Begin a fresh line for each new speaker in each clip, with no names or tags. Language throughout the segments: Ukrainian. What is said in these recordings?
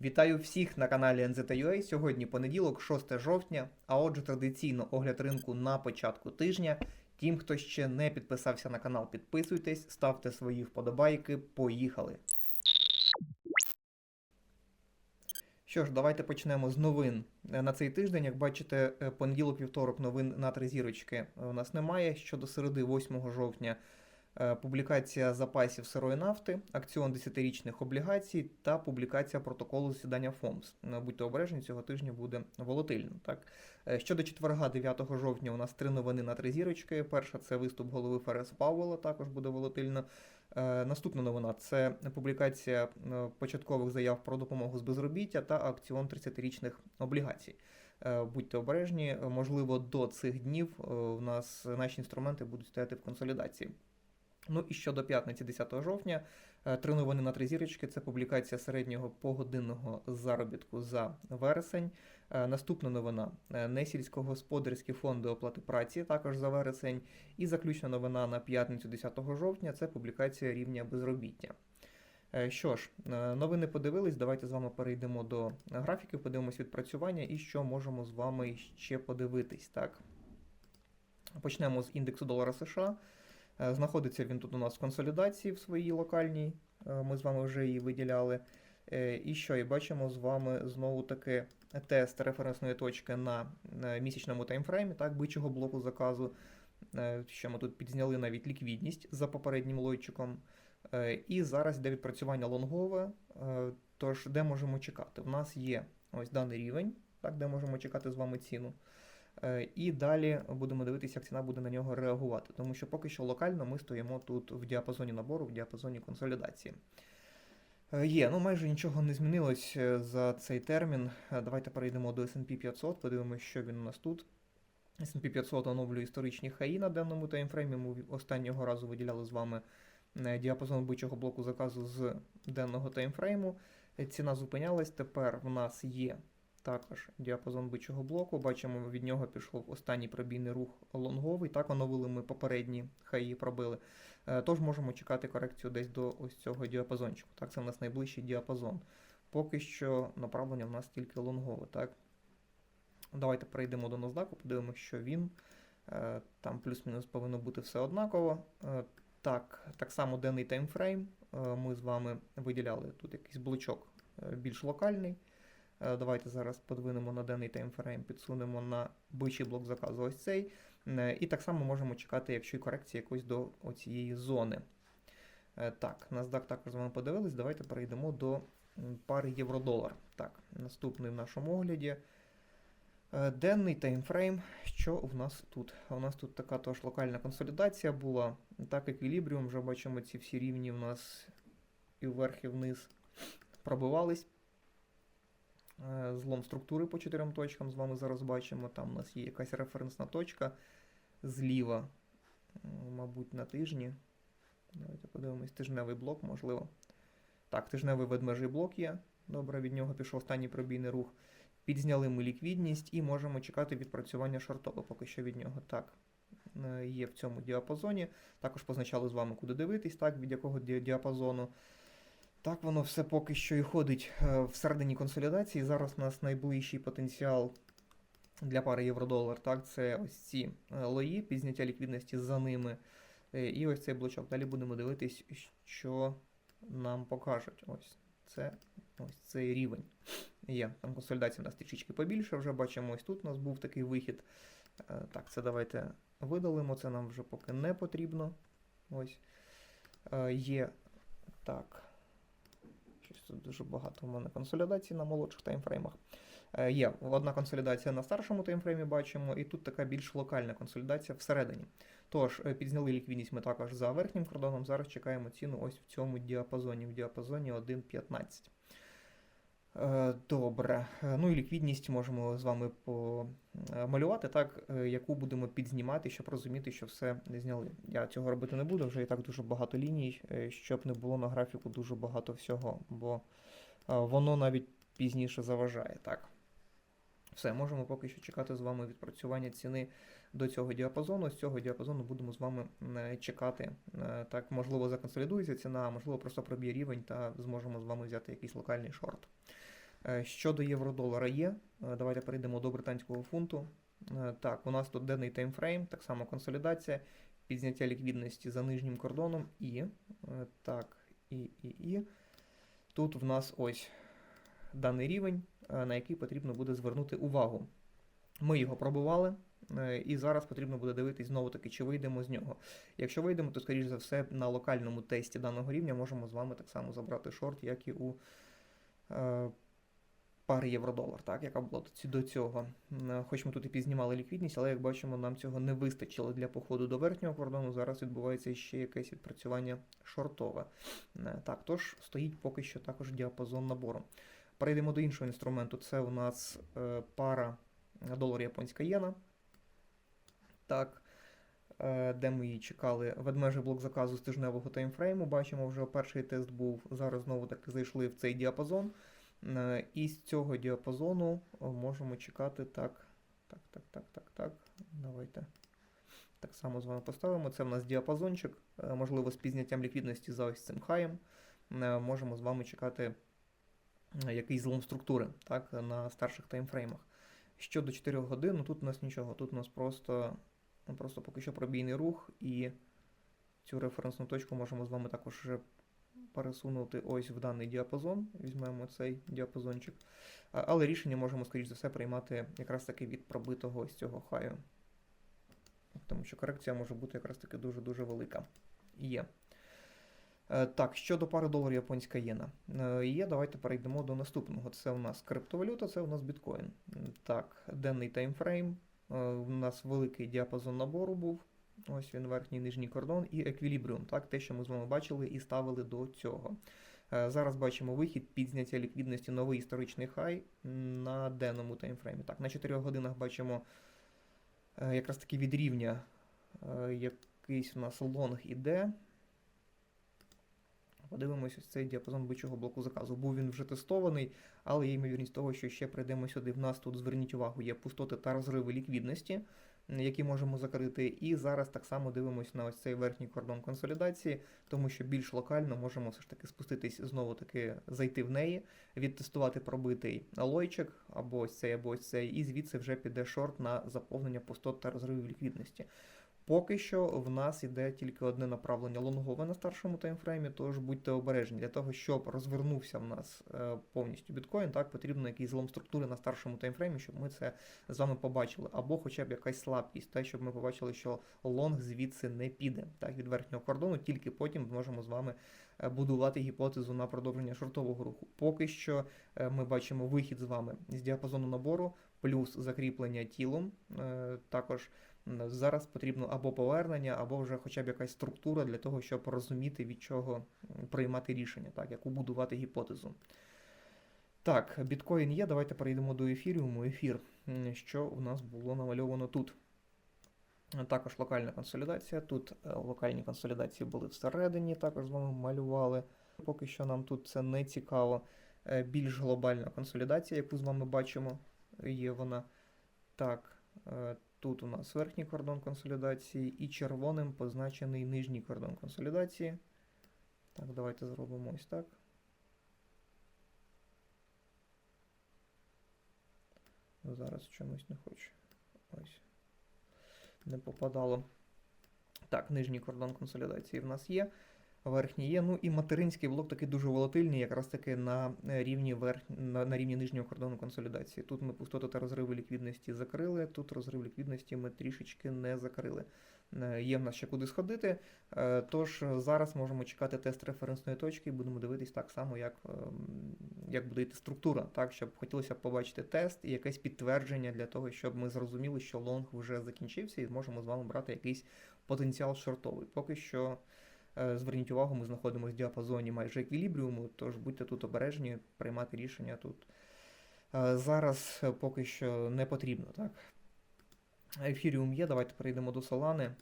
Вітаю всіх на каналі NZUA. Сьогодні понеділок, 6 жовтня, а отже, традиційно огляд ринку на початку тижня. Тим, хто ще не підписався на канал, підписуйтесь, ставте свої вподобайки. Поїхали! Що ж, давайте почнемо з новин Е, на цей тиждень. Як бачите, е, понеділок-вівторок новин на три зірочки у нас немає. Щодо середи 8 жовтня е, публікація запасів сирої нафти, акціон 10-річних облігацій та публікація протоколу засідання ФОМС. Е, Будьте обережні, цього тижня буде волатильно. Так? Е, Щодо четверга, 9 жовтня, у нас три новини на три зірочки. Перша це виступ голови ФРС Пауэлла, також буде волатильно. Е, Наступна новина це публікація е, початкових заяв про допомогу з безробіття та акціон 30-річних облігацій. Е, Будьте обережні, е, можливо, до цих днів е, у нас наші інструменти будуть стояти в консолідації. Ну і щодо п'ятниці, 10 жовтня, е, три новини на три зірочки. Це публікація середнього погодинного заробітку за вересень. Е, Наступна новина е, несільськогосподарські фонди оплати праці також за вересень. І заключна новина на п'ятницю 10 жовтня це публікація рівня безробіття. Що ж, новини подивились. Давайте з вами перейдемо до графіків, подивимось відпрацювання і що можемо з вами ще подивитись. Так? Почнемо з індексу долара США. Е, Знаходиться він тут у нас в консолідації в своїй локальній. Е, Ми з вами вже її виділяли. Е, І що? І бачимо з вами знову таки тест референсної точки на місячному таймфреймі, так, бичого блоку заказу. Що ми тут підзняли навіть ліквідність за попереднім лойчиком. І зараз йде відпрацювання лонгове. Тож, де можемо чекати? У нас є ось даний рівень, так, де можемо чекати з вами ціну. Е, І далі будемо дивитися, як ціна буде на нього реагувати. Тому що поки що локально ми стоїмо тут в діапазоні набору, в діапазоні консолідації. Е, Є, ну майже нічого не змінилось е, за цей термін. Давайте перейдемо до S&P 500, подивимося, що він у нас тут. S&P 500 оновлює історичні хаї на денному таймфреймі. Ми останнього разу виділяли з вами діапазон бичого блоку заказу з денного таймфрейму. Ціна зупинялась. Тепер в нас є також діапазон бичого блоку. Бачимо, від нього пішов останній пробійний рух лонговий. Так оновили ми попередні хаї пробили. Е, Тож можемо чекати корекцію десь до ось цього діапазончику. Так, це в нас найближчий діапазон. Поки що направлення в нас тільки лонгове. Так? Давайте перейдемо до NASDAQ, подивимося, що він. Е, Там плюс-мінус повинно бути все однаково. Е, Так, так само денний таймфрейм. Ми з вами виділяли тут якийсь блочок більш локальний. Е, Давайте зараз подвинемо на денний таймфрейм, підсунемо на бичий блок заказу ось цей. Е, І так само можемо чекати, якщо і корекція якось до оцієї зони. Е, Так, NASDAQ також з вами подивились. Давайте перейдемо до пари євро-долар. Так, наступний в нашому огляді. Денний таймфрейм. Що в нас тут? У нас тут така тож локальна консолідація була. Так, еквілібріум, вже бачимо, ці всі рівні в нас і вверх, і вниз пробивались. Е, Злом структури по чотирьом точкам з вами зараз бачимо. Там у нас є якась референсна точка зліва, мабуть, на тижні. Давайте подивимось, тижневий блок, можливо. Так, тижневий ведмежий блок є. Добре, від нього пішов останній пробійний рух. Підзняли ми ліквідність і можемо чекати відпрацювання шортове поки що від нього. Так, е, є в цьому діапазоні. Також позначали з вами, куди дивитись, так, від якого діапазону. Так, воно все поки що і ходить е, всередині консолідації. Зараз у нас найближчий потенціал для пари євро-долар. Так, це ось ці е, лої, підзняття ліквідності за ними. Е, І ось цей блочок. Далі будемо дивитись, що нам покажуть. Ось це ось цей рівень. Є. Там консолідація у нас трішечки побільше. Вже бачимо, ось тут у нас був такий вихід. Так, це давайте видалимо. Це нам вже поки не потрібно. Ось. Є. Так. Дуже багато в мене консолідацій на молодших таймфреймах. Е, Є одна консолідація на старшому таймфреймі бачимо, і тут така більш локальна консолідація всередині. Тож, е, підзняли ліквідність ми також за верхнім кордоном. Зараз чекаємо ціну ось в цьому діапазоні, в діапазоні 1.15. Е, Добре. Е, Ну і ліквідність можемо з вами помалювати, так, е, яку будемо підзнімати, щоб розуміти, що все не зняли. Я цього робити не буду, вже і так дуже багато ліній, щоб не було на графіку дуже багато всього, бо воно навіть пізніше заважає. Так. Все, можемо поки що чекати з вами відпрацювання ціни до цього діапазону. З цього діапазону будемо з вами чекати. Так, можливо, законсолідується ціна, можливо, просто проб'є рівень та зможемо з вами взяти якийсь локальний шорт. Е, Щодо євро-долара є. Е, Давайте перейдемо до британського фунту. Е, Так, у нас тут денний таймфрейм, так само консолідація, підзняття ліквідності за нижнім кордоном і. Так, і, і, і. Тут в нас ось даний рівень, на який потрібно буде звернути увагу. Ми його пробували, і зараз потрібно буде дивитись знову таки, чи вийдемо з нього. Якщо вийдемо, то, скоріш за все, на локальному тесті даного рівня можемо з вами так само забрати шорт, як і у пари євро-долар, так, яка була до цього. Хоч ми тут і підзнімали ліквідність, але як бачимо, нам цього не вистачило для походу до верхнього кордону. Зараз відбувається ще якесь відпрацювання шортове. Е, Так, тож стоїть поки що також діапазон набору. Перейдемо до іншого інструменту. Це у нас е, пара долар японська єна. Так. е, Де ми її чекали? Ведмежий блок заказу з тижневого таймфрейму. Бачимо, вже перший тест був. Зараз знову таки зайшли в цей діапазон. Е, І з цього діапазону можемо чекати так. Так, так, так, так, так. Давайте. Так само з вами поставимо. Це в нас діапазончик, е, можливо, з підняттям ліквідності за ось цим хаєм. Е, Можемо з вами чекати е, якийсь злом структури так, на старших таймфреймах. Щодо 4 годин, ну тут у нас нічого. Тут у нас просто, ну, просто поки що пробійний рух, і цю референсну точку можемо з вами також пересунути ось в даний діапазон. Візьмемо цей діапазончик. Але рішення можемо, скоріш за все, приймати якраз таки від пробитого ось цього хаю. Тому що корекція може бути якраз таки дуже-дуже велика. Є. Е, Так, щодо пари долар японська єна. Е, Є, давайте перейдемо до наступного. Це у нас криптовалюта, це у нас біткоін. Так, денний таймфрейм. Е, У нас великий діапазон набору був. Ось він верхній нижній кордон і еквілібріум, так, те, що ми з вами бачили і ставили до цього. Е, Зараз бачимо вихід під зняття ліквідності новий історичний хай на денному таймфреймі. Так, на 4 годинах бачимо е, якраз таки від рівня е, якийсь у нас лонг іде. Подивимось ось цей діапазон бичого блоку заказу. Був він вже тестований, але є ймовірність того, що ще прийдемо сюди. В нас тут, зверніть увагу, є пустоти та розриви ліквідності, які можемо закрити. І зараз так само дивимося на ось цей верхній кордон консолідації, тому що більш локально можемо все ж таки спуститись знову таки зайти в неї, відтестувати пробитий лойчик, або ось цей, або ось цей, і звідси вже піде шорт на заповнення пустот та розривів ліквідності. Поки що в нас іде тільки одне направлення лонгове на старшому таймфреймі, тож будьте обережні. Для того, щоб розвернувся в нас е, повністю біткоін, так потрібно якийсь злом структури на старшому таймфреймі, щоб ми це з вами побачили. Або хоча б якась слабкість, так, щоб ми побачили, що лонг звідси не піде так, від верхнього кордону, тільки потім зможемо з вами е, будувати гіпотезу на продовження шортового руху. Поки що е, ми бачимо вихід з вами з діапазону набору, плюс закріплення тілом. Також Зараз потрібно або повернення, або вже хоча б якась структура для того, щоб розуміти, від чого приймати рішення, так, яку будувати гіпотезу. Так, біткоін є. Давайте перейдемо до ефіріуму. Ефір, що у нас було намальовано тут. Також локальна консолідація. Тут е, локальні консолідації були всередині, також з вами малювали. Поки що нам тут це не цікаво. Е, Більш глобальна консолідація, яку з вами бачимо, є вона. Так, е, тут у нас верхній кордон консолідації і червоним позначений нижній кордон консолідації. Так, давайте зробимо ось так. Зараз чомусь не хочу. Ось. Не попадало. Так, нижній кордон консолідації в нас є. Верхній є. Ну і материнський блок такий дуже волатильний, якраз таки на е, рівні верх... на, на рівні нижнього кордону консолідації. Тут ми пустоти та розриви ліквідності закрили, тут розрив ліквідності ми трішечки не закрили. Е, Є в нас ще куди сходити. Е, Тож зараз можемо чекати тест референсної точки і будемо дивитись так само, як, як буде йти структура, так, щоб хотілося побачити тест і якесь підтвердження для того, щоб ми зрозуміли, що лонг вже закінчився, і зможемо з вами брати якийсь потенціал шортовий. Поки що. Е, Зверніть увагу, ми знаходимося в діапазоні майже еквілібріуму, тож будьте тут обережні, приймати рішення тут е, зараз е, поки що не потрібно. Так? Ефіріум є, давайте перейдемо до Солани.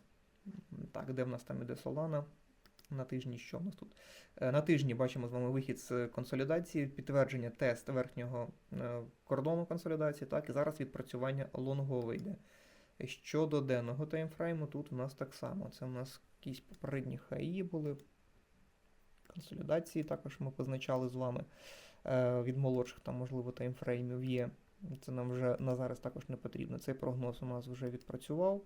Так, де в нас там іде Солана? На тижні що в нас тут? На тижні бачимо з вами вихід з консолідації, підтвердження тест верхнього кордону консолідації, так, і зараз відпрацювання лонгове йде. Щодо денного таймфрейму, тут у нас так само. Це у нас якісь попередні хаї були. Консолідації також ми позначали з вами. е, від молодших, там, можливо, таймфреймів є. Це нам вже на зараз також не потрібно. Цей прогноз у нас вже відпрацював.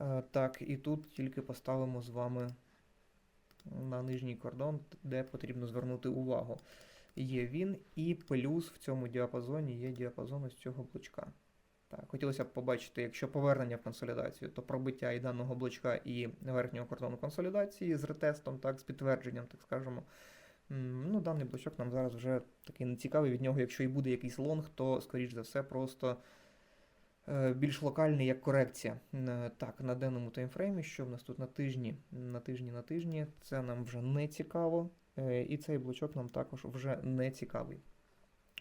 Е, Так, і тут тільки поставимо з вами на нижній кордон, де потрібно звернути увагу. Є він, і плюс в цьому діапазоні є діапазон ось цього блочка. Так, хотілося б побачити, якщо повернення в консолідацію, то пробиття і даного блочка і верхнього кордону консолідації з ретестом, так, з підтвердженням, так скажемо. Ну, даний блочок нам зараз вже такий нецікавий від нього. Якщо і буде якийсь лонг, то, скоріш за все, просто е, більш локальний як корекція. Е, Так, на денному таймфреймі, що в нас тут на тижні, на тижні, на тижні, це нам вже не цікаво. Е, І цей блочок нам також вже не цікавий.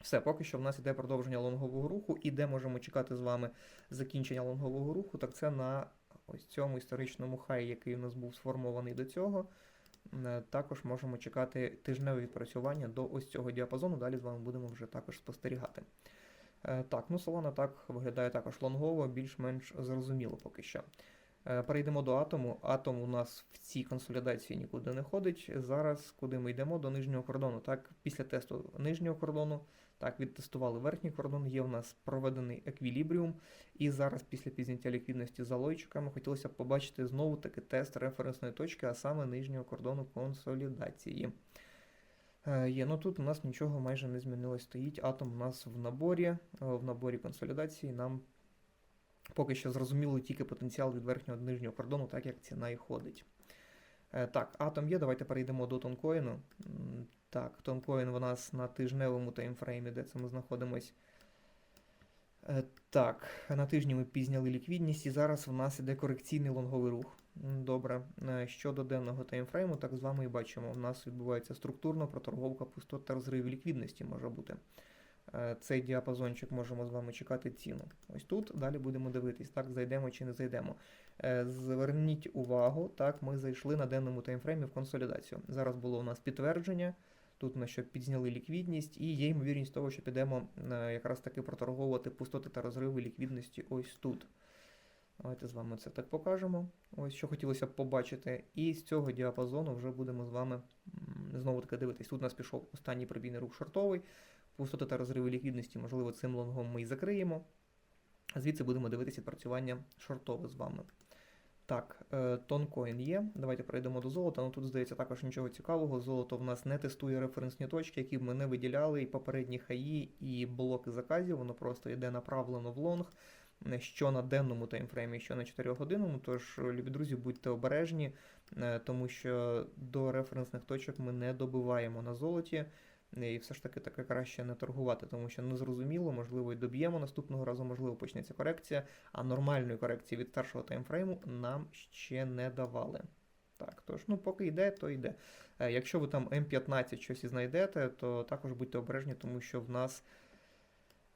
Все, поки що в нас іде продовження лонгового руху, і де можемо чекати з вами закінчення лонгового руху, так це на ось цьому історичному хаї, який у нас був сформований до цього. Е, Також можемо чекати тижневе відпрацювання до ось цього діапазону. Далі з вами будемо вже також спостерігати. Е, Так, ну Solana так виглядає також лонгово, більш-менш зрозуміло поки що. Е, Перейдемо до атому. Атом у нас в цій консолідації нікуди не ходить. Зараз куди ми йдемо? До нижнього кордону. Так, після тесту нижнього кордону, так, відтестували верхній кордон, є у нас проведений еквілібріум. І зараз, після підняття ліквідності за лойчиками, хотілося б побачити знову таки тест референсної точки, а саме нижнього кордону консолідації. Е, Є, ну тут у нас нічого майже не змінилось. Стоїть атом у нас в наборі, е, в наборі консолідації. Нам поки що зрозуміло тільки потенціал від верхнього до нижнього кордону, так як ціна і ходить. Е, Так, атом є, давайте перейдемо до тонкоїну. Так, тонкоін у нас на тижневому таймфреймі, де це ми знаходимось. Е, Так, на тижні ми пізняли ліквідність, і зараз в нас іде корекційний лонговий рух. Добре. Е, Щодо денного таймфрейму, так з вами і бачимо. У нас відбувається структурна проторговка пустот та розрив ліквідності може бути. Е, Цей діапазончик можемо з вами чекати ціну. Ось тут далі будемо дивитись, так зайдемо чи не зайдемо. Е, Зверніть увагу, так, ми зайшли на денному таймфреймі в консолідацію. Зараз було у нас підтвердження. Тут ми ще підзняли ліквідність, і є ймовірність того, що підемо е, якраз таки проторговувати пустоти та розриви ліквідності ось тут. Давайте з вами це так покажемо. Ось що хотілося б побачити. І з цього діапазону вже будемо з вами знову таки дивитись. Тут у нас пішов останній пробійний рух шортовий. Пустоти та розриви ліквідності, можливо, цим лонгом ми і закриємо. Звідси будемо дивитися відпрацювання шортове з вами. Так, е, тонкоін є. Давайте перейдемо до золота. Ну тут здається також нічого цікавого. Золото в нас не тестує референсні точки, які б ми не виділяли, і попередні хаї, і блоки заказів. Воно просто йде направлено в лонг. Що на денному таймфреймі, що на 4 годинному. Тож, любі друзі, будьте обережні, е, тому що до референсних точок ми не добиваємо на золоті. І все ж таки таке краще не торгувати, тому що незрозуміло, можливо, і доб'ємо наступного разу, можливо, почнеться корекція, а нормальної корекції від першого таймфрейму нам ще не давали. Так, тож, ну, поки йде, то йде. Е, Якщо ви там М15 щось і знайдете, то також будьте обережні, тому що в нас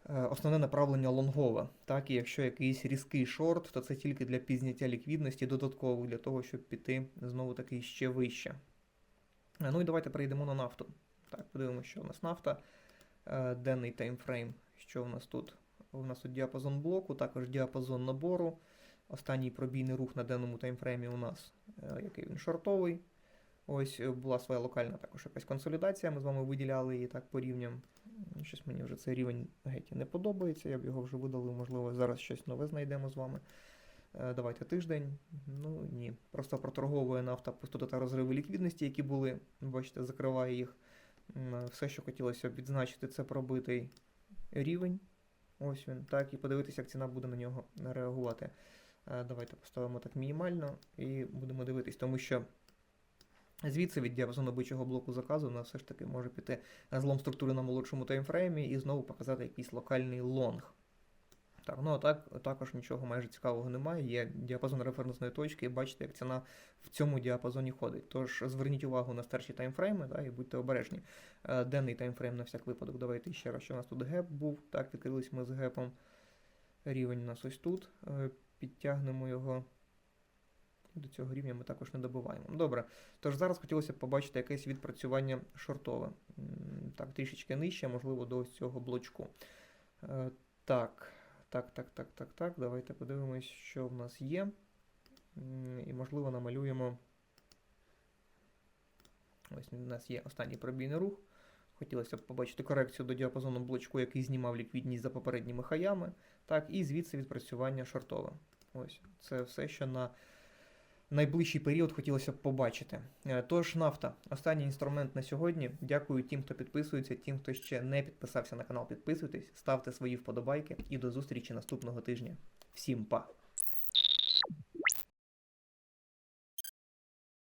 е, основне направлення лонгове. Так, і якщо якийсь різкий шорт, то це тільки для підняття ліквідності додатково для того, щоб піти знову таки ще вище. Е, Ну і давайте перейдемо на нафту. Так, подивимося, що у нас нафта. Е, Денний таймфрейм. Що у нас тут? У нас тут діапазон блоку, також діапазон набору. Останній пробійний рух на денному таймфреймі у нас, е, який він шортовий. Ось е, була своя локальна також якась консолідація. Ми з вами виділяли її так по рівням. Щось мені вже цей рівень геть не подобається. Я б його вже видалив, можливо, зараз щось нове знайдемо з вами. Давайте тиждень. Ну ні. Просто проторговує нафта пустота та розриви ліквідності, які були. Бачите, закриває їх. М, Все, що хотілося б відзначити, це пробитий рівень. Ось він, так, і подивитися, як ціна буде на нього реагувати. Е, Давайте поставимо так мінімально і будемо дивитись, тому що звідси від діапазону бичого блоку заказу у нас все ж таки може піти злом структури на молодшому таймфреймі і знову показати якийсь локальний лонг. Так, ну а так також нічого майже цікавого немає. Є діапазон референсної точки, і бачите, як ціна в цьому діапазоні ходить. Тож зверніть увагу на старші таймфрейми да, і будьте обережні. Е, Денний таймфрейм на всяк випадок. Давайте ще раз, що у нас тут геп був. Так, відкрились ми з гепом. Рівень у нас ось тут. Е, Підтягнемо його. До цього рівня ми також не добиваємо. Добре. Тож зараз хотілося б побачити якесь відпрацювання шортове. Так, трішечки нижче, можливо, до ось цього блочку. Е, Так. Так, так, так, так, так. Давайте подивимось, що в нас є. І, можливо, намалюємо. Ось у нас є останній пробійний рух. Хотілося б побачити корекцію до діапазону блочку, який знімав ліквідність за попередніми хаями. Так, і звідси відпрацювання шортове. Ось це все, що на найближчий період хотілося б побачити. Е, Тож, нафта, останній інструмент на сьогодні. Дякую тим, хто підписується, тим, хто ще не підписався на канал, підписуйтесь, ставте свої вподобайки і до зустрічі наступного тижня. Всім па!